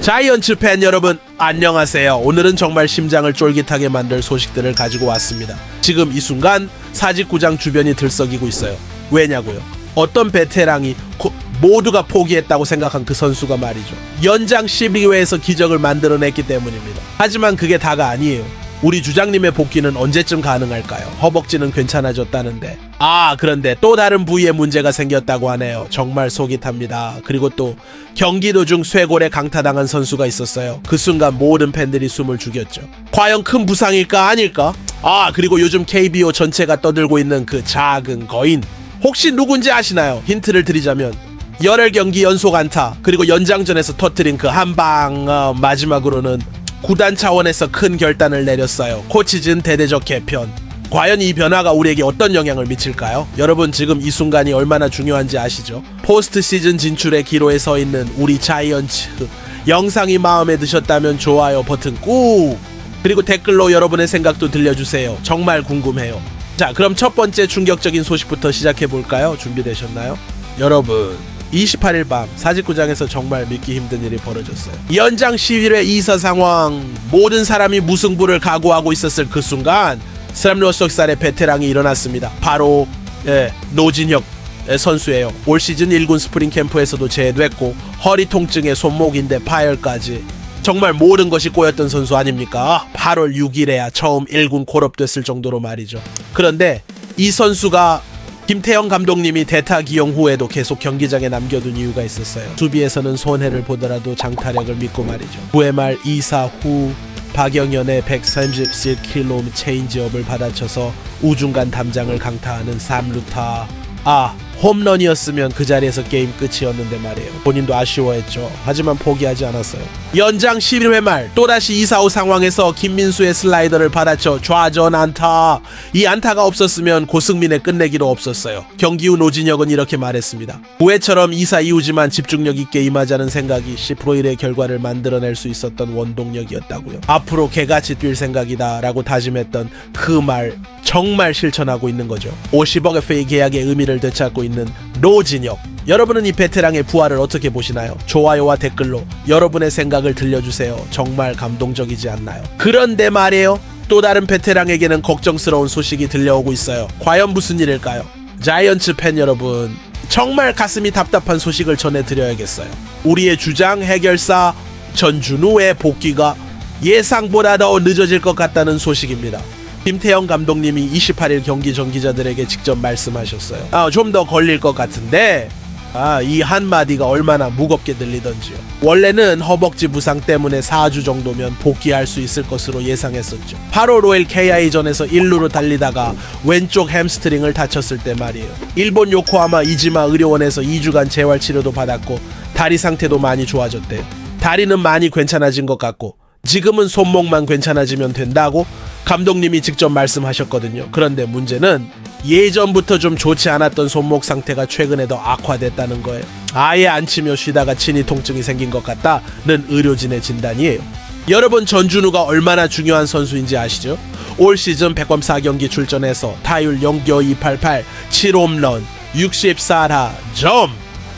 자이언츠 팬 여러분 안녕하세요. 오늘은 정말 심장을 쫄깃하게 만들 소식들을 가지고 왔습니다. 지금 이 순간 사직구장 주변이 들썩이고 있어요. 왜냐고요? 어떤 베테랑이 고- 모두가 포기했다고 생각한 그 선수가 말이죠. 연장 12회에서 기적을 만들어냈기 때문입니다. 하지만 그게 다가 아니에요. 우리 주장님의 복귀는 언제쯤 가능할까요? 허벅지는 괜찮아졌다는데. 아, 그런데 또 다른 부위에 문제가 생겼다고 하네요. 정말 속이 탑니다. 그리고 또 경기 도중 쇄골에 강타당한 선수가 있었어요. 그 순간 모든 팬들이 숨을 죽였죠. 과연 큰 부상일까 아닐까? 아, 그리고 요즘 KBO 전체가 떠들고 있는 그 작은 거인. 혹시 누군지 아시나요? 힌트를 드리자면 열흘 경기 연속 안타 그리고 연장전에서 터트린 그 한방 어, 마지막으로는 구단 차원에서 큰 결단을 내렸어요. 코치진 대대적 개편. 과연 이 변화가 우리에게 어떤 영향을 미칠까요? 여러분 지금 이 순간이 얼마나 중요한지 아시죠? 포스트 시즌 진출의 기로에 서 있는 우리 자이언츠. 영상이 마음에 드셨다면 좋아요 버튼 꾹. 그리고 댓글로 여러분의 생각도 들려주세요. 정말 궁금해요. 자, 그럼 첫 번째 충격적인 소식부터 시작해 볼까요? 준비되셨나요? 여러분, 28일 밤 사직구장에서 정말 믿기 힘든 일이 벌어졌어요. 연장 11회 2사 상황 모든 사람이 무승부를 각오하고 있었을 그 순간 스람로석살의 베테랑이 일어났습니다. 바로 예, 노진혁 예, 선수예요. 올 시즌 1군 스프링 캠프에서도 제외됐고 허리 통증에 손목인데 파열까지 정말 모든 것이 꼬였던 선수 아닙니까? 8월 6일에야 처음 1군 콜업됐을 정도로 말이죠. 그런데 이 선수가 김태형 감독님이 대타 기용 후에도 계속 경기장에 남겨둔 이유가 있었어요. 수비에서는 손해를 보더라도 장타력을 믿고 말이죠. 9회 말 2사 후 박영현의 137km 체인지업을 받아쳐서 우중간 담장을 강타하는 3루타 아 홈런이었으면 그 자리에서 게임 끝이었는데 말이에요. 본인도 아쉬워했죠. 하지만 포기하지 않았어요. 연장 11회 말 또다시 2-4-5 상황에서 김민수의 슬라이더를 받아쳐 좌전 안타. 이 안타가 없었으면 고승민의 끝내기로 없었어요. 경기 후 노진혁은 이렇게 말했습니다. 9회처럼 2사 이후지만 집중력 있게 임하자는 생각이 10%일의 결과를 만들어낼 수 있었던 원동력이었다고요. 앞으로 개같이 뛸 생각이다 라고 다짐했던 그 말 정말 실천하고 있는 거죠 50억 FA 계약의 의미를 되찾고 있는 노진혁 여러분은 이 베테랑의 부활을 어떻게 보시나요? 좋아요와 댓글로 여러분의 생각을 들려주세요. 정말 감동적이지 않나요? 그런데 말이에요. 또 다른 베테랑에게는 걱정스러운 소식이 들려오고 있어요. 과연 무슨 일일까요? 자이언츠 팬 여러분, 정말 가슴이 답답한 소식을 전해드려야겠어요. 우리의 주장 해결사 전준우의 복귀가 예상보다 더 늦어질 것 같다는 소식입니다. 김태형 감독님이 28일 경기 전 기자들에게 직접 말씀하셨어요. 아, 좀 더 걸릴 것 같은데 아, 이 한마디가 얼마나 무겁게 들리던지요. 원래는 허벅지 부상 때문에 4주 정도면 복귀할 수 있을 것으로 예상했었죠. 8월 5일 KI전에서 1루로 달리다가 왼쪽 햄스트링을 다쳤을 때 말이에요. 일본 요코하마 이지마 의료원에서 2주간 재활 치료도 받았고 다리 상태도 많이 좋아졌대요. 다리는 많이 괜찮아진 것 같고 지금은 손목만 괜찮아지면 된다고 감독님이 직접 말씀하셨거든요. 그런데 문제는 예전부터 좀 좋지 않았던 손목 상태가 최근에 더 악화됐다는 거예요. 아예 안 치며 쉬다가 친이 통증이 생긴 것 같다는 의료진의 진단이에요. 여러분 전준우가 얼마나 중요한 선수인지 아시죠? 올 시즌 104경기 출전해서 타율 0.288, 7홈런, 64라 점.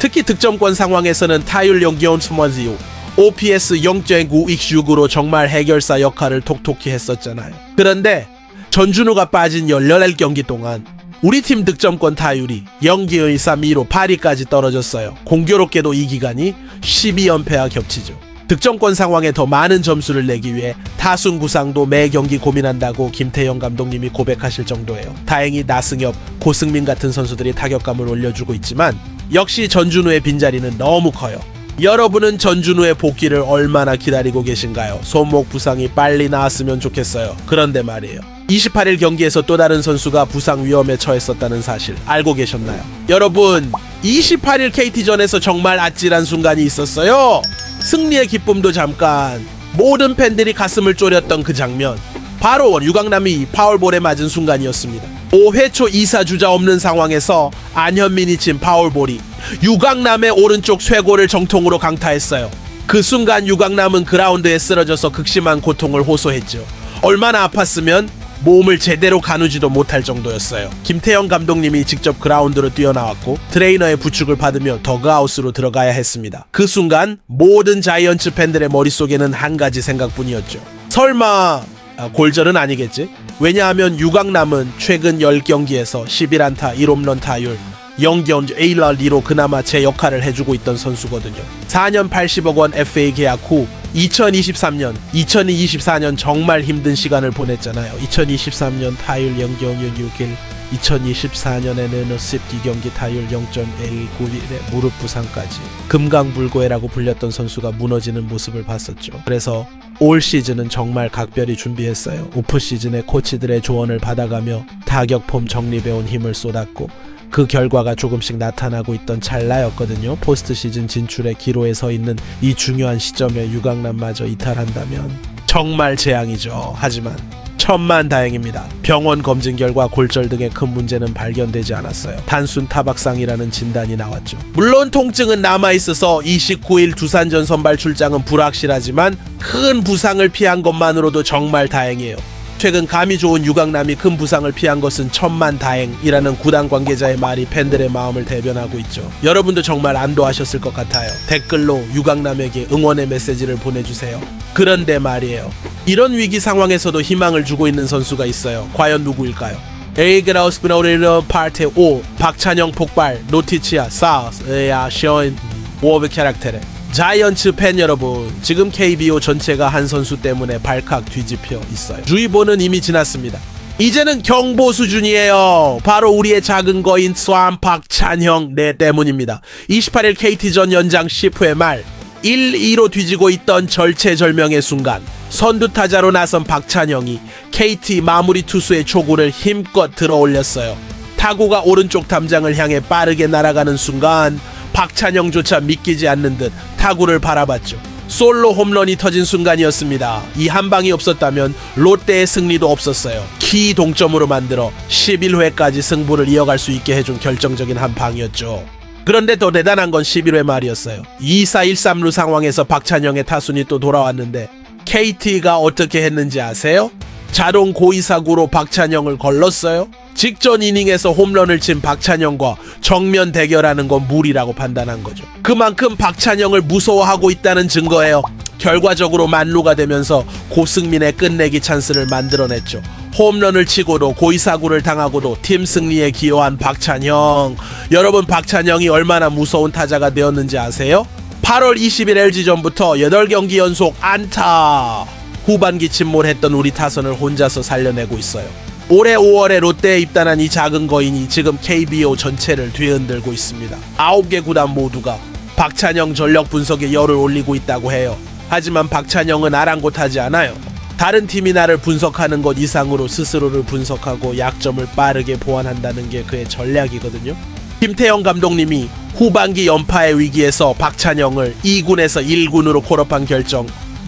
특히 득점권 상황에서는 타율 0.25, OPS 0.9x6으로 정말 해결사 역할을 톡톡히 했었잖아요. 그런데 전준우가 빠진 18경기 동안 우리 팀 득점권 타율이 0.132로 8위까지 떨어졌어요. 공교롭게도 이 기간이 12연패와 겹치죠. 득점권 상황에 더 많은 점수를 내기 위해 타순 구상도 매 경기 고민한다고 김태형 감독님이 고백하실 정도예요. 다행히 나승엽, 고승민 같은 선수들이 타격감을 올려주고 있지만 역시 전준우의 빈자리는 너무 커요. 여러분은 전준우의 복귀를 얼마나 기다리고 계신가요? 손목 부상이 빨리 나았으면 좋겠어요. 그런데 말이에요. 28일 경기에서 또 다른 선수가 부상 위험에 처했었다는 사실 알고 계셨나요? 여러분, 28일 KT전에서 정말 아찔한 순간이 있었어요. 승리의 기쁨도 잠깐 모든 팬들이 가슴을 졸였던 그 장면 바로 유강남이 파울볼에 맞은 순간이었습니다. 5회 초 2사 주자 없는 상황에서 안현민이 친 파울볼이 유강남의 오른쪽 쇄골을 정통으로 강타했어요. 그 순간 유강남은 그라운드에 쓰러져서 극심한 고통을 호소했죠. 얼마나 아팠으면 몸을 제대로 가누지도 못할 정도였어요. 김태형 감독님이 직접 그라운드로 뛰어나왔고 트레이너의 부축을 받으며 더그아웃으로 들어가야 했습니다. 그 순간 모든 자이언츠 팬들의 머릿속에는 한 가지 생각뿐이었죠. 설마 아, 골절은 아니겠지? 왜냐하면 유강남은 최근 10경기에서 11안타 1홈런 타율 0견 1럴 2로 그나마 제 역할을 해주고 있던 선수거든요. 4년 80억 원 FA 계약 후 2023년, 2024년 정말 힘든 시간을 보냈잖아요. 2023년 타율 0.6일, 2024년에는 12경기 타율 0.191의 무릎 부상까지 금강불고해라고 불렸던 선수가 무너지는 모습을 봤었죠. 그래서 올 시즌은 정말 각별히 준비했어요. 오프 시즌에 코치들의 조언을 받아가며 타격폼 정립해온 힘을 쏟았고 그 결과가 조금씩 나타나고 있던 찰나였거든요. 포스트 시즌 진출의 기로에 서 있는 이 중요한 시점에 유강남마저 이탈한다면 정말 재앙이죠. 하지만 천만 다행입니다. 병원 검진 결과 골절 등의 큰 문제는 발견되지 않았어요. 단순 타박상이라는 진단이 나왔죠. 물론 통증은 남아 있어서 29일 두산전 선발 출장은 불확실하지만 큰 부상을 피한 것만으로도 정말 다행이에요. 최근 감이 좋은 유강남이 큰 부상을 피한 것은 천만 다행이라는 구단 관계자의 말이 팬들의 마음을 대변하고 있죠. 여러분도 정말 안도하셨을 것 같아요. 댓글로 유강남에게 응원의 메시지를 보내주세요. 그런데 말이에요. 이런 위기 상황에서도 희망을 주고 있는 선수가 있어요. 과연 누구일까요? 에이그라우스 브라우리러 파트 5 박찬영 폭발 노티치아 사우스야 쇼인 워브 캐릭터레 자이언츠 팬 여러분 지금 KBO 전체가 한 선수 때문에 발칵 뒤집혀 있어요. 주의보는 이미 지났습니다. 이제는 경보 수준이에요. 바로 우리의 작은 거인 스완 박찬형 내 때문입니다. 28일 KT전 연장 10회 말 1-2로 뒤지고 있던 절체절명의 순간 선두 타자로 나선 박찬영이 KT 마무리 투수의 초구를 힘껏 들어 올렸어요. 타구가 오른쪽 담장을 향해 빠르게 날아가는 순간 박찬영조차 믿기지 않는 듯 타구를 바라봤죠. 솔로 홈런이 터진 순간이었습니다. 이 한 방이 없었다면 롯데의 승리도 없었어요. 키 동점으로 만들어 11회까지 승부를 이어갈 수 있게 해준 결정적인 한 방이었죠. 그런데 더 대단한 건 11회 말이었어요. 2-4-1-3루 상황에서 박찬영의 타순이 또 돌아왔는데 KT가 어떻게 했는지 아세요? 자동 고의사구로 박찬영을 걸렀어요. 직전 이닝에서 홈런을 친 박찬영과 정면 대결하는 건 무리라고 판단한 거죠. 그만큼 박찬영을 무서워하고 있다는 증거예요. 결과적으로 만루가 되면서 고승민의 끝내기 찬스를 만들어냈죠. 홈런을 치고도 고의사구를 당하고도 팀 승리에 기여한 박찬영. 여러분 박찬영이 얼마나 무서운 타자가 되었는지 아세요? 8월 20일 LG전부터 8경기 연속 안타. 후반기 침몰했던 우리 타선을 혼자서 살려내고 있어요. 올해 5월에 롯데에 입단한 이 작은 거인이 지금 KBO 전체를 뒤흔들고 있습니다. 9개 구단 모두가 박찬영 전력 분석에 열을 올리고 있다고 해요. 하지만 박찬영은 아랑곳하지 않아요. 다른 팀이 나를 분석하는 것 이상으로 스스로를 분석하고 약점을 빠르게 보완한다는 게 그의 전략이거든요. 김태형 감독님이 후반기 연파의 위기에서 박찬영을 2군에서 1군으로 콜업한 결정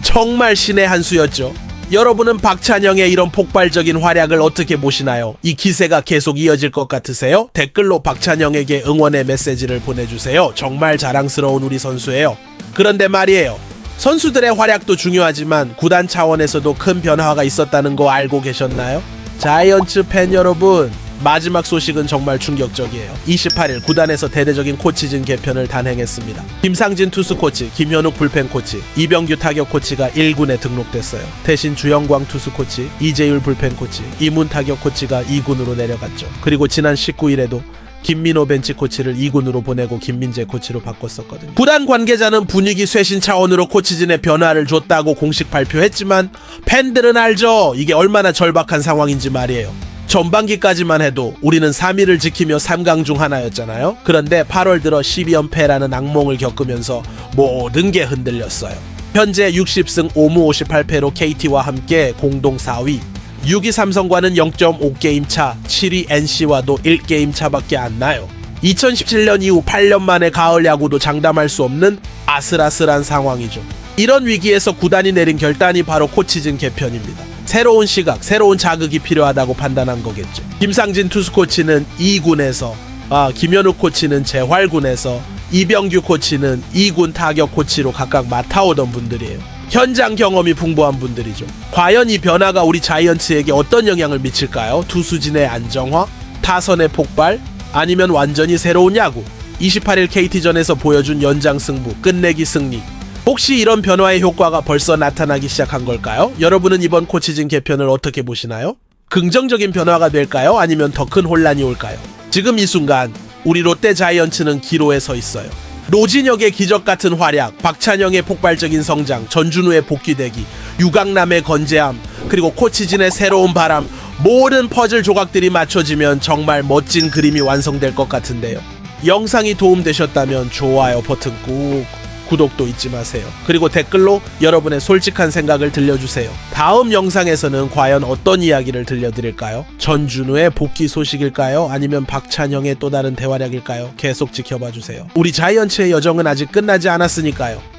정말 신의 한 수였죠. 여러분은 박찬영의 이런 폭발적인 활약을 어떻게 보시나요? 이 기세가 계속 이어질 것 같으세요? 댓글로 박찬영에게 응원의 메시지를 보내주세요. 정말 자랑스러운 우리 선수예요. 그런데 말이에요. 선수들의 활약도 중요하지만 구단 차원에서도 큰 변화가 있었다는 거 알고 계셨나요? 자이언츠 팬 여러분, 마지막 소식은 정말 충격적이에요. 28일 구단에서 대대적인 코치진 개편을 단행했습니다. 김상진 투수 코치, 김현욱 불펜 코치, 이병규 타격 코치가 1군에 등록됐어요. 대신 주영광 투수 코치, 이재율 불펜 코치, 이문 타격 코치가 2군으로 내려갔죠. 그리고 지난 19일에도 김민호 벤치 코치를 2군으로 보내고 김민재 코치로 바꿨었거든요. 구단 관계자는 분위기 쇄신 차원으로 코치진의 변화를 줬다고 공식 발표했지만 팬들은 알죠. 이게 얼마나 절박한 상황인지 말이에요. 전반기까지만 해도 우리는 3위를 지키며 3강 중 하나였잖아요. 그런데 8월 들어 12연패라는 악몽을 겪으면서 모든 게 흔들렸어요. 현재 60승 5무 58패로 KT와 함께 공동 4위. 6위 삼성과는 0.5게임 차, 7위 NC와도 1게임 차밖에 안 나요. 2017년 이후 8년 만에 가을 야구도 장담할 수 없는 아슬아슬한 상황이죠. 이런 위기에서 구단이 내린 결단이 바로 코치진 개편입니다. 새로운 시각, 새로운 자극이 필요하다고 판단한 거겠죠. 김상진 투수 코치는 2군에서, 아, 김현욱 코치는 재활군에서, 이병규 코치는 2군 타격 코치로 각각 맡아오던 분들이에요. 현장 경험이 풍부한 분들이죠. 과연 이 변화가 우리 자이언츠에게 어떤 영향을 미칠까요? 투수진의 안정화, 타선의 폭발, 아니면 완전히 새로운 야구. 28일 KT전에서 보여준 연장 승부, 끝내기 승리. 혹시 이런 변화의 효과가 벌써 나타나기 시작한 걸까요? 여러분은 이번 코치진 개편을 어떻게 보시나요? 긍정적인 변화가 될까요? 아니면 더 큰 혼란이 올까요? 지금 이 순간 우리 롯데 자이언츠는 기로에 서 있어요. 노진혁의 기적 같은 활약, 박찬영의 폭발적인 성장, 전준우의 복귀되기, 유강남의 건재함, 그리고 코치진의 새로운 바람, 모든 퍼즐 조각들이 맞춰지면 정말 멋진 그림이 완성될 것 같은데요. 영상이 도움되셨다면 좋아요 버튼 꾹 구독도 잊지 마세요. 그리고 댓글로 여러분의 솔직한 생각을 들려주세요. 다음 영상에서는 과연 어떤 이야기를 들려드릴까요? 전준우의 복귀 소식일까요? 아니면 박찬영의 또 다른 대활약일까요? 계속 지켜봐 주세요. 우리 자이언츠의 여정은 아직 끝나지 않았으니까요.